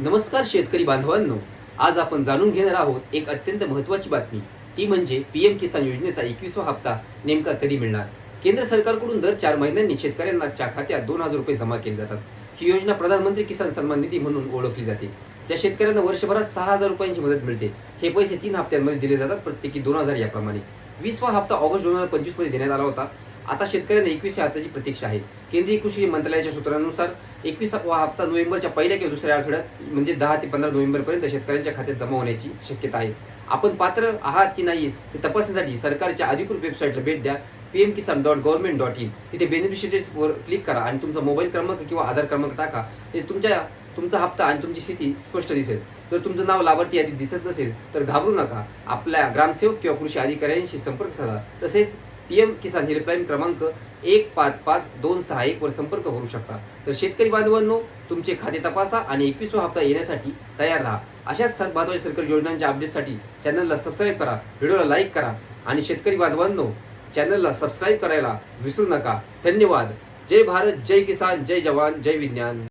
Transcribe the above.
नमस्कार शेतकरी बांधवांनो आज आपण जाणून घेणार आहोत एक अत्यंत महत्त्वाची बातमी. ती म्हणजे पीएम किसान योजनेचा एकवीसवा हप्ता नेमका कधी मिळणार? केंद्र सरकारकडून दर चार महिन्यांनी शेतकऱ्यांच्या खात्यात दोन हजार रुपये जमा केले जातात. ही योजना प्रधानमंत्री किसान सन्मान निधी म्हणून ओळखली जाते. ज्या शेतकऱ्यांना वर्षभरात सहा हजार रुपयांची मदत मिळते हे पैसे तीन हप्त्यांमध्ये दिले जातात प्रत्येकी दोन हजार याप्रमाणे. वीसवा हप्ता ऑगस्ट दोन हजार पंचवीसमध्ये देण्यात आला होता. आता शेतकऱ्यांना एकवीसव्या हप्त्याची प्रतीक्षा आहे. केंद्रीय कृषी मंत्रालयाच्या सूत्रानुसार एकविसावा हप्ता नोव्हेंबरच्या पहिल्या किंवा दुसऱ्या आठवड्यात म्हणजे दहा ते पंधरा नोव्हेंबरपर्यंत शेतकऱ्यांच्या खात्यात जमा होण्याची शक्यता आहे. आपण पात्र आहात की नाही ते तपासण्यासाठी सरकारच्या अधिकृत वेबसाईटला भेट द्या. P M Kisan dot government dot in तिथे बेनिफिशरीजवर क्लिक करा आणि तुमचा मोबाईल क्रमांक किंवा आधार क्रमांक टाका. ते तुमच्या तुमचा हप्ता आणि तुमची स्थिती स्पष्ट दिसेल. जर तुमचं नाव लाभार्थी यादीत दिसत नसेल तर घाबरू नका. आपल्या ग्रामसेवक किंवा कृषी अधिकाऱ्यांशी संपर्क साधा. तसेच पीएम किसान हेल्पलाईन क्रमांक एक पाच पाच दोन सहा एक वर संपर्क करू शकता. तर शेतकरी बांधवांनो तुमचे खाते तपासा आणि एकवीसवा हप्ता येण्यासाठी तयार राहा. अशाच सर महत्त्वाच्या सरकारी योजनांच्या अपडेटसाठी चॅनलला सबस्क्राईब करा व्हिडिओला लाईक करा आणि शेतकरी बांधवांनो चॅनलला सबस्क्राईब करायला विसरू नका. धन्यवाद. जय भारत जय किसान जय जवान जय विज्ञान.